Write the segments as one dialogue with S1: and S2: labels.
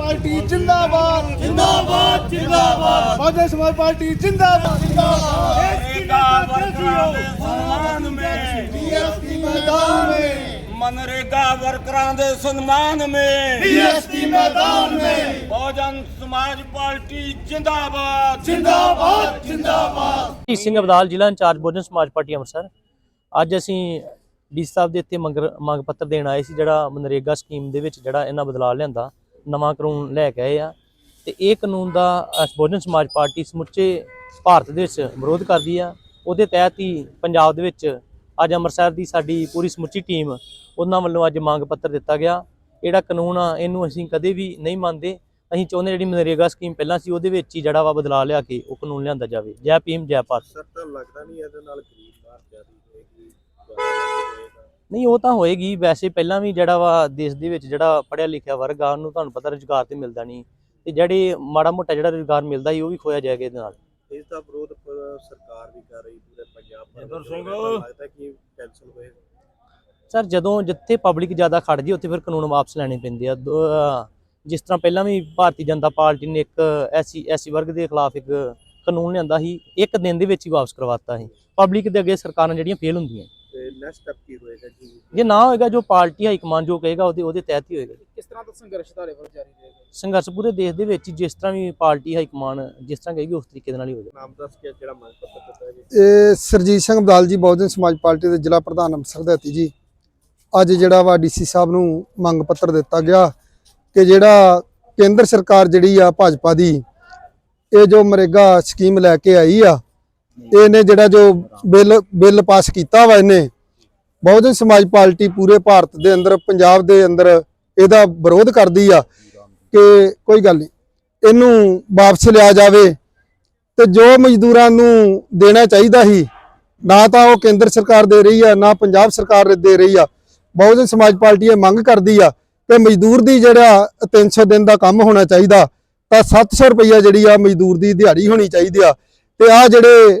S1: Party ਜਿੰਦਾਬਾਦ।
S2: ਜਿੰਦਾਬਾਦ ਜਿੰਦਾਬਾਦ।
S1: ਬਹੁਜਨ ਸਮਾਜ ਪਾਰਟੀ ਜਿੰਦਾਬਾਦ।
S2: ਜਿੰਦਾਬਾਦ। देश ਸਨਮਾਨ ਵਿੱਚ
S1: ਡੀਐਸਪੀ ਮੈਦਾਨ ਵਿੱਚ
S2: ਮਨਰੇਗਾ ਵਰਕਰਾਂ ਦੇ ਸਨਮਾਨ ਵਿੱਚ
S1: ਡੀਐਸਪੀ ਮੈਦਾਨ ਵਿੱਚ
S2: ਬਹੁਜਨ ਸਮਾਜ ਪਾਰਟੀ ਜਿੰਦਾਬਾਦ।
S1: ਜਿੰਦਾਬਾਦ ਜਿੰਦਾਬਾਦ।
S3: ਜੀ ਸਿੰਘ ਅਬਦਾਲ ਜ਼ਿਲ੍ਹਾ ਇੰਚਾਰਜ ਬਹੁਜਨ ਸਮਾਜ ਪਾਰਟੀ ਅੰਮ੍ਰਿਤਸਰ। ਅੱਜ ਅਸੀਂ ਡੀ ਸਾਹਿਬ ਦੇ ਇੱਥੇ ਮੰਗ ਮੰਗ ਪੱਤਰ ਦੇਣ ਆਏ ਸੀ ਜਿਹੜਾ ਮਨਰੇਗਾ ਸਕੀਮ ਦੇ ਵਿੱਚ ਜਿਹੜਾ ਇਹਨਾਂ ਬਦਲਾਅ ਲਿਆਂਦਾ। ਨਵਾਂ ਕਾਨੂੰਨ ਲੈ ਕੇ ਆਏ ਆ ਤੇ ਇਹ ਕਾਨੂੰਨ ਦਾ ਬਹੁਜਨ ਸਮਾਜ ਪਾਰਟੀ ਸਮੁੱਚੇ ਭਾਰਤ ਦੇ ਵਿੱਚ ਵਿਰੋਧ ਕਰਦੀ ਆ। ਉਹਦੇ ਤਹਿਤ ਹੀ ਪੰਜਾਬ ਦੇ ਵਿੱਚ ਅੱਜ ਅੰਮ੍ਰਿਤਸਰ ਦੀ ਸਾਡੀ ਪੂਰੀ ਸਮੁੱਚੀ ਟੀਮ ਉਹਨਾਂ ਵੱਲੋਂ ਅੱਜ ਮੰਗ ਪੱਤਰ ਦਿੱਤਾ ਗਿਆ। ਜਿਹੜਾ ਕਾਨੂੰਨ ਆ, ਇਹਨੂੰ ਅਸੀਂ ਕਦੇ ਵੀ ਨਹੀਂ ਮੰਨਦੇ। ਅਸੀਂ ਚਾਹੁੰਦੇ ਜਿਹੜੀ ਮਨਰੇਗਾ ਸਕੀਮ ਪਹਿਲਾਂ ਸੀ, ਉਹਦੇ ਵਿੱਚ ਹੀ ਜਿਹੜਾ ਵਾ ਬਦਲਾਅ ਲਿਆ ਕੇ ਉਹ ਕਾਨੂੰਨ ਲਿਆਂਦਾ ਜਾਵੇ। ਜੈ ਭੀਮ, ਜੈ ਭਾਰਤ।
S4: ਸਰ, ਤਾਂ ਲੱਗਦਾ ਨਹੀਂ ਇਹਦੇ ਨਾਲ ਗਰੀਬ ਮਾਰ ਜ਼ਿਆਦੀ ਹੋਏਗੀ।
S3: ਨਹੀਂ ਉਹ ਤਾਂ ਹੋਏਗੀ। ਵੈਸੇ ਪਹਿਲਾਂ ਵੀ ਜਿਹੜਾ ਵਾ ਦੇਸ਼ ਦੇ ਵਿੱਚ ਜਿਹੜਾ ਪੜ੍ਹਿਆ ਲਿਖਿਆ ਵਰਗ ਆ ਉਹਨੂੰ ਤੁਹਾਨੂੰ ਪਤਾ ਰੁਜ਼ਗਾਰ ਤੇ ਮਿਲਦਾ ਨਹੀਂ। ਤੇ ਜਿਹੜੇ ਮਾੜਾ ਮੋਟਾ ਜਿਹੜਾ ਰੁਜ਼ਗਾਰ ਮਿਲਦਾ ਸੀ ਉਹ ਵੀ ਖੋਇਆ ਜਾਏਗਾ ਇਹਦੇ ਨਾਲ।
S4: ਇਸ ਦਾ ਵਿਰੋਧ ਸਰਕਾਰ ਵੀ ਕਰ ਰਹੀ ਪੂਰੇ ਪੰਜਾਬ ਭਰ
S2: ਜਦਰ। ਸਿੰਘ।
S4: ਲੱਗਦਾ ਕਿ ਕੈਂਸਲ ਹੋਏਗਾ
S3: ਸਰ ਜਦੋਂ ਜਿੱਥੇ ਪਬਲਿਕ ਜ਼ਿਆਦਾ ਖੜ ਜੀ ਉੱਥੇ ਫਿਰ ਕਾਨੂੰਨ ਵਾਪਸ ਲੈਣੇ ਪੈਂਦੇ ਆ। ਜਿਸ ਤਰ੍ਹਾਂ ਪਹਿਲਾਂ ਵੀ ਭਾਰਤੀ ਜਨਤਾ ਪਾਰਟੀ ਨੇ ਇੱਕ ਐਸੀ ਐਸੀ ਵਰਗ ਦੇ ਖਿਲਾਫ ਇੱਕ ਕਾਨੂੰਨ ਲਿਆਂਦਾ ਸੀ ਇੱਕ ਦਿਨ ਦੇ ਵਿੱਚ ਹੀ ਵਾਪਸ ਕਰਵਾਤਾ ਸੀ। ਪਬਲਿਕ ਦੇ ਅੱਗੇ ਸਰਕਾਰਾਂ ਜਿਹੜੀਆਂ ਫੇਲ ਹੁੰਦੀਆਂ।
S4: ਤੇ ਨੈਕਸਟ ਸਟੈਪ ਕੀ ਹੋਏਗਾ ਜੀ?
S3: ਜੇ ਨਾ ਹੋਏਗਾ ਜੋ ਪਾਰਟੀ ਹਾਈ ਕਮਾਂਡ ਜੋ ਕਹੇਗਾ ਉਹਦੇ ਉਹਦੇ ਤਹਿਤ ਹੀ ਹੋਏਗਾ।
S1: ਕਿਸ ਤਰ੍ਹਾਂ ਦਾ ਸੰਘਰਸ਼ ਧਾਰੇ ਵੱਲ ਜਾਰੀ ਰਹੇਗਾ?
S3: ਸੰਘਰਸ਼ ਪੂਰੇ ਦੇਸ਼ ਦੇ ਵਿੱਚ ਜਿਸ ਤਰ੍ਹਾਂ ਵੀ ਪਾਰਟੀ ਹਾਈ ਕਮਾਂਡ ਜਿਸ ਤਰ੍ਹਾਂ ਕਹੇਗੀ ਉਸ ਤਰੀਕੇ ਦੇ ਨਾਲ ਹੀ ਹੋਏਗਾ।
S4: ਨਾਮ ਦੱਸ ਕੇ ਜਿਹੜਾ ਮੰਗ ਪੱਤਰ ਦਿੱਤਾ ਹੈ ਜੀ?
S5: ਇਹ ਸਰਜੀਤ ਸਿੰਘ ਬਦਾਲ ਜੀ ਬਹੁਜਨ ਸਮਾਜ ਪਾਰਟੀ ਦੇ ਜ਼ਿਲ੍ਹਾ ਪ੍ਰਧਾਨ ਅੰਮ੍ਰਿਤਸਰ ਦੇ ਹਤੀ ਜੀ। ਅੱਜ ਜਿਹੜਾ ਵਾ ਡੀਸੀ ਸਾਹਿਬ ਨੂੰ ਮੰਗ ਪੱਤਰ ਦਿੱਤਾ ਗਿਆ ਕਿ ਜਿਹੜਾ ਕੇਂਦਰ ਸਰਕਾਰ ਜਿਹੜੀ ਆ ਭਾਜਪਾ ਦੀ ਇਹ ਜੋ ਮਰੇਗਾ ਸਕੀਮ ਲੈ ਕੇ ਆਈ ਆ ਇਹਨੇ ਜਿਹੜਾ ਜੋ ਬਿੱਲ ਬਿੱਲ ਪਾਸ ਕੀਤਾ ਵਾ ਇਹਨੇ, ਬਹੁਜਨ ਸਮਾਜ ਪਾਰਟੀ ਪੂਰੇ ਭਾਰਤ ਦੇ ਅੰਦਰ, ਪੰਜਾਬ ਦੇ ਅੰਦਰ ਇਹਦਾ ਵਿਰੋਧ ਕਰਦੀ ਆ ਕਿ ਕੋਈ ਗੱਲ ਨਹੀਂ, ਇਹਨੂੰ ਵਾਪਸ ਲਿਆ ਜਾਵੇ ਤੇ ਜੋ ਮਜ਼ਦੂਰਾਂ ਨੂੰ ਦੇਣਾ ਚਾਹੀਦਾ ਸੀ, ਨਾ ਤਾਂ ਉਹ ਕੇਂਦਰ ਸਰਕਾਰ ਦੇ ਰਹੀ ਆ, ਨਾ ਪੰਜਾਬ ਸਰਕਾਰ ਦੇ ਰਹੀ ਆ। ਬਹੁਜਨ ਸਮਾਜ ਪਾਰਟੀ ਇਹ ਮੰਗ ਕਰਦੀ ਆ ਕਿ ਮਜ਼ਦੂਰ ਦੀ ਜਿਹੜਾ 300 ਦਿਨ ਦਾ ਕੰਮ ਹੋਣਾ ਚਾਹੀਦਾ, ਤਾਂ 700 ਰੁਪਈਆ ਜਿਹੜੀ ਆ ਮਜ਼ਦੂਰ ਦੀ ਦਿਹਾੜੀ ਹੋਣੀ ਚਾਹੀਦੀ ਆ। ਤੇ ਆ ਜਿਹੜੇ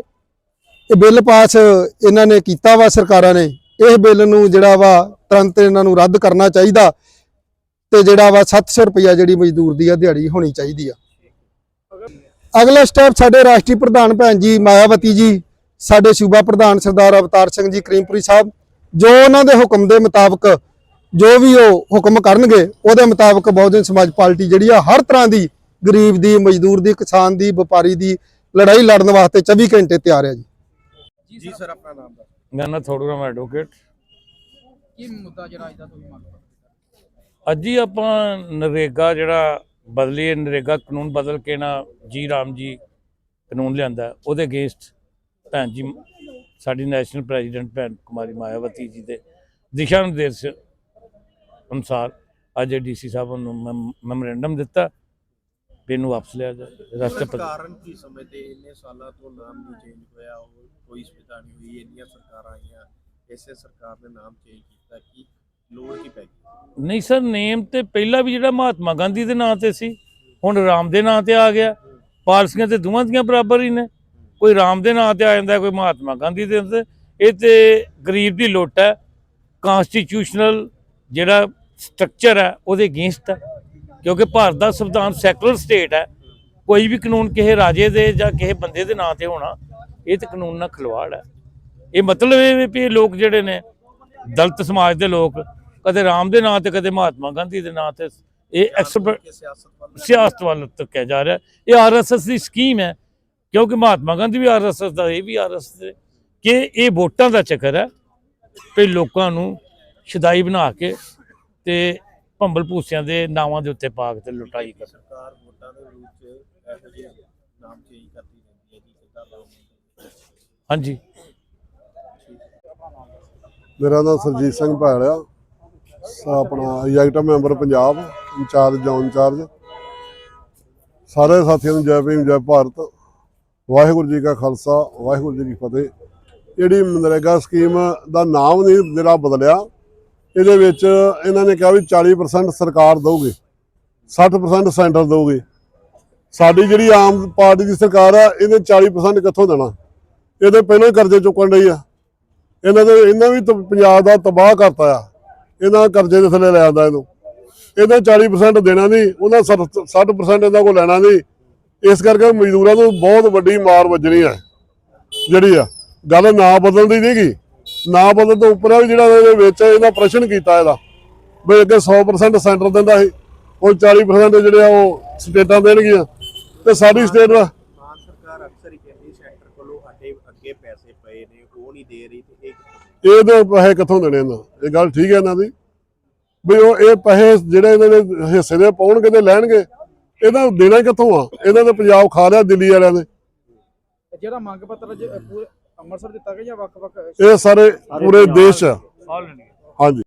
S5: ਇਹ ਬਿੱਲ ਪਾਸ ਇਹਨਾਂ ਨੇ ਕੀਤਾ ਵਾ ਸਰਕਾਰਾਂ ਨੇ। ਇਹ ਬਿੱਲ ਨੂੰ ਜਿਹੜਾ ਵਾ ਤੁਰੰਤ ਇਹਨਾਂ ਨੂੰ ਰੱਦ ਕਰਨਾ ਚਾਹੀਦਾ ਤੇ ਜਿਹੜਾ ਵਾ 700 ਰੁਪਈਆ ਜਿਹੜੀ ਮਜ਼ਦੂਰ ਦੀ ਆ, ਦਿਹਾੜੀ ਹੋਣੀ ਚਾਹੀਦੀ ਆ। ਅਗਲਾ ਸਟੈਪ ਸਾਡੇ ਰਾਸ਼ਟਰੀ ਪ੍ਰਧਾਨ ਭੈਣ ਜੀ ਮਾਇਆਵਤੀ ਜੀ, ਸਾਡੇ ਸੂਬਾ ਪ੍ਰਧਾਨ ਸਰਦਾਰ ਅਵਤਾਰ ਸਿੰਘ ਜੀ ਕਰੀਮਪੁਰੀ ਸਾਹਿਬ, ਜੋ ਉਹਨਾਂ ਦੇ ਹੁਕਮ ਦੇ ਮੁਤਾਬਕ ਜੋ ਵੀ ਉਹ ਹੁਕਮ ਕਰਨਗੇ, ਉਹਦੇ ਮੁਤਾਬਕ ਬਹੁਜਨ ਸਮਾਜ ਪਾਰਟੀ ਜਿਹੜੀ ਆ, ਹਰ ਤਰ੍ਹਾਂ ਦੀ ਗਰੀਬ ਦੀ, ਮਜ਼ਦੂਰ ਦੀ, ਕਿਸਾਨ ਦੀ, ਵਪਾਰੀ ਦੀ ਲੜਾਈ ਲੜਨ ਵਾਸਤੇ 24 ਘੰਟੇ ਤਿਆਰ ਹੈ ਜੀ।
S4: ਜੀ ਸਰ ਆਪਣਾ ਨਾਮ ਦੱਸ
S6: ਮੇਰਾ ਨਾਮ ਥੋੜੂ ਰਾਮ ਐਡਵੋਕੇਟ
S1: ਕੀ ਮੁੱਦਾ ਜਿਹੜਾ ਅੱਜ ਦਾ ਤੁਸੀਂ ਮੰਗ
S6: ਅੱਜ ਹੀ ਆਪਾਂ ਨਰੇਗਾ ਜਿਹੜਾ ਬਦਲੀ ਨਰੇਗਾ ਕਾਨੂੰਨ ਬਦਲ ਕੇ ਨਾ ਜੀ ਰਾਮ ਜੀ ਕਾਨੂੰਨ ਲਿਆਂਦਾ ਉਹਦੇ ਅਗੇਂਸਟ ਭੈਣ ਜੀ ਸਾਡੀ ਨੈਸ਼ਨਲ ਪ੍ਰੈਜ਼ੀਡੈਂਟ ਭੈਣ ਕੁਮਾਰੀ ਮਾਇਆਵਤੀ ਜੀ ਦੇ ਦਿਸ਼ਾ ਨਿਰਦੇਸ਼ ਅਨੁਸਾਰ ਅੱਜ ਡੀਸੀ ਸਾਹਿਬ ਨੂੰ ਮੈਮੋਰੈਂਡਮ ਦਿੱਤਾ। ਵੀ ਇਹਨੂੰ ਵਾਪਸ ਲਿਆ ਜਾਏ ਰਾਸ਼ਟਰਪਤੀ
S4: ਕਾਰਨ ਕੀ ਸਮਝਦੇ? ਇੰਨੇ ਸਾਲਾਂ ਤੋਂ ਨਾਮ ਨਹੀਂ ਚੇਂਜ ਹੋਇਆ ਉਹ ਕੋਈ ਸੁਵਿਧਾ ਨਹੀਂ ਹੋਈ ਇੰਨੀਆਂ ਸਰਕਾਰਾਂ ਆਈਆਂ ਇਸੇ ਸਰਕਾਰ ਨੇ ਨਾਮ ਚੇਂਜ ਕੀਤਾ ਕਿ ਲੋੜ ਕੀ ਪੈ ਗਈ?
S6: ਨਹੀਂ ਸਰ ਨੇਮ ਤੇ ਪਹਿਲਾਂ ਵੀ ਜਿਹੜਾ ਮਹਾਤਮਾ ਗਾਂਧੀ ਦੇ ਨਾਂ ਤੇ ਸੀ ਹੁਣ ਰਾਮ ਦੇ ਨਾਂ ਤੇ ਆ ਗਿਆ। ਪਾਲਸੀਆਂ ਤੇ ਦੋਵਾਂ ਦੀਆਂ ਬਰਾਬਰ ਹੀ ਨੇ। ਕੋਈ ਰਾਮ ਦੇ ਨਾਂ ਤੇ ਆ ਜਾਂਦਾ ਕੋਈ ਮਹਾਤਮਾ ਗਾਂਧੀ ਦੇ ਨਾਂ ਤੇ। ਇਹ ਤੇ ਗਰੀਬ ਦੀ ਲੁੱਟ ਹੈ। ਕਨਸਟੀਟਿਊਸ਼ਨਲ ਜਿਹੜਾ ਸਟਰਕਚਰ ਹੈ ਉਹਦੇ ਅਗੇਂਸਟ ਹੈ। ਕਿਉਂਕਿ ਭਾਰਤ ਦਾ ਸੰਵਿਧਾਨ ਸੈਕੂਲਰ ਸਟੇਟ ਹੈ। ਕੋਈ ਵੀ ਕਾਨੂੰਨ ਕਿਸੇ ਰਾਜੇ ਦੇ ਜਾਂ ਕਿਸੇ ਬੰਦੇ ਦੇ ਨਾਂ ਤੇ ਹੋਣਾ, ਇਹ ਤਾਂ ਕਾਨੂੰਨ ਨਾਲ ਖਿਲਵਾੜ ਹੈ। ਇਹ ਮਤਲਬ ਇਹ ਵੀ ਇਹ ਲੋਕ ਜਿਹੜੇ ਨੇ, ਦਲਿਤ ਸਮਾਜ ਦੇ ਲੋਕ, ਕਦੇ ਰਾਮ ਦੇ ਨਾਂ ਤੇ, ਕਦੇ ਮਹਾਤਮਾ ਗਾਂਧੀ ਦੇ ਨਾਂ ਤੇ, ਇਹ ਐਕਸਪਰਟ
S4: ਸਿਆਸਤ ਵੱਲ
S6: ਸਿਆਸਤ ਧੱਕਿਆ ਜਾ ਰਿਹਾ। ਇਹ ਆਰਐਸਐਸ ਦੀ ਸਕੀਮ ਹੈ, ਕਿਉਂਕਿ ਮਹਾਤਮਾ ਗਾਂਧੀ ਵੀ ਆਰਐਸਐਸ ਦਾ, ਇਹ ਵੀ ਆਰਐਸਐਸ ਦੇ। ਕਿ ਇਹ ਵੋਟਾਂ ਦਾ ਚੱਕਰ ਹੈ, ਵੀ ਲੋਕਾਂ ਨੂੰ ਸ਼ਦਾਈ ਬਣਾ ਕੇ ਤੇ ਭੰਬਲ ਭੂਸਿਆਂ ਦੇ ਨਾਵਾਂ ਦੇ ਉੱਤੇ ਪਾ ਕੇ ਤੇ ਲੁਟਾਈ ਕਰ
S4: ਸਰਕਾਰ ਵੋਟਾਂ ਦੇ ਰੂਪ ਚ ਇਹੋ ਜਿਹੇ ਨਾਮ ਚੇਂਜ ਕਰਦੀ ਰਹਿੰਦੀ ਹੈ ਜੀ ਸਿੱਧਾ
S6: ਹਾਂਜੀ।
S7: ਮੇਰਾ ਨਾਮ ਸਰਜੀਤ ਸਿੰਘ ਭੈਲ ਆ। ਸ- ਆਪਣਾ executive member Punjab incharge zone incharge. ਸਾਰੇ ਸਾਥੀਆਂ ਨੂੰ ਜੈ ਭੀਮ ਜੈ ਭਾਰਤ। ਵਾਹਿਗੁਰੂ ਜੀ ਕਾ ਖਾਲਸਾ ਵਾਹਿਗੁਰੂ ਜੀ ਕੀ ਫਤਿਹ। ਜਿਹੜੀ ਮਨਰੇਗਾ ਸਕੀਮ ਦਾ ਨਾਮ ਨਹੀਂ ਜਿਹੜਾ ਬਦਲਿਆ ਇਹਦੇ ਵਿੱਚ ਇਹਨਾਂ ਨੇ ਕਿਹਾ ਵੀ 40% ਸਰਕਾਰ ਦਊਗੀ 60% ਸੈਂਟਰ ਦਊਗੀ। ਸਾਡੀ ਜਿਹੜੀ ਆਮ ਪਾਰਟੀ ਦੀ ਸਰਕਾਰ ਆ ਇਹਦੇ 40% ਕਿੱਥੋਂ ਦੇਣਾ? ਇਹਦੇ ਪਹਿਲਾਂ ਕਰਜ਼ੇ ਚੁੱਕਣ ਰਹੀ ਆ। ਇਹਨਾਂ ਦੇ ਇਹਨਾਂ ਵੀ ਤਾਂ ਪੰਜਾਬ ਦਾ ਤਬਾਹ ਕਰਤਾ ਆ। ਇਹਨਾਂ ਕਰਜ਼ੇ ਦੇ ਥੱਲੇ ਲੈ ਆਂਦਾ ਇਹਨੂੰ। ਇਹਦਾ 40% ਦੇਣਾ ਨਹੀਂ, ਉਹਨਾਂ 60% ਇਹਨਾਂ ਕੋਲ ਲੈਣਾ ਨਹੀਂ। ਇਸ ਕਰਕੇ ਮਜ਼ਦੂਰਾਂ ਨੂੰ ਬਹੁਤ ਵੱਡੀ ਮਾਰ ਵੱਜਣੀ ਹੈ ਜਿਹੜੀ ਆ। ਗੱਲ ਨਾ ਬਦਲਦੀ ਨਹੀਂਗੀ। ਨਾ ਬਦਲਣ ਤੋਂ ਉੱਪਰ ਆ ਵੀ ਜਿਹੜਾ ਇਹਦੇ ਵਿੱਚ ਇਹਦਾ ਪ੍ਰਸ਼ਨ ਕੀਤਾ ਇਹਦਾ। ਵੀ ਅੱਗੇ 100% ਸੈਂਟਰ ਦਿੰਦਾ ਸੀ ਉਹ 40% ਜਿਹੜੇ ਆ ਉਹ ਸਟੇਟਾਂ ਦੇਣਗੀਆਂ। ਤੇ ਸਾਡੀ ਸਟੇਟ ਦਾ
S4: ਮਾਨ ਸਰਕਾਰ ਅਕਸਰ ਹੀ ਕਹਿੰਦੀ ਸੈਂਟਰ ਕੋਲੋਂ ਸਾਡੇ ਅੱਗੇ ਪੈਸੇ ਪਏ ਨੇ ਉਹ ਨਹੀਂ ਦੇ ਰਹੀ ਤੇ ਇਹ
S7: ਇਹਦੇ ਪੈਸੇ ਕਿੱਥੋਂ ਦੇਣੇ ਇਹਨਾਂ? ਇਹ ਗੱਲ ਠੀਕ ਹੈ ਇਹਨਾਂ ਦੀ। ਵੀ ਉਹ ਇਹ ਪੈਸੇ ਜਿਹੜੇ ਇਹਨਾਂ ਦੇ ਹਿੱਸੇ ਦੇ ਪਾਉਣਗੇ ਤੇ ਲੈਣਗੇ। ਇਹਦਾ ਦੇਣਾ ਕਿੱਥੋਂ ਆ? ਇਹਨਾਂ ਨੇ ਪੰਜਾਬ ਖਾ ਲਿਆ ਦਿੱਲੀ ਵਾਲਿਆਂ ਨੇ।
S1: ਜਿਹੜਾ ਮੰਗ ਪੱਤਰ ਜ- ਪੂਰੇ ਅੰਮ੍ਰਿਤਸਰ ਦਿੱਤਾ ਗਿਆ ਜਾਂ ਵੱਖ-ਵੱਖ
S7: ਇਹ ਸਾਰੇ ਪੂਰੇ ਦੇਸ਼ 'ਚ ਆ। ਹਾਂਜੀ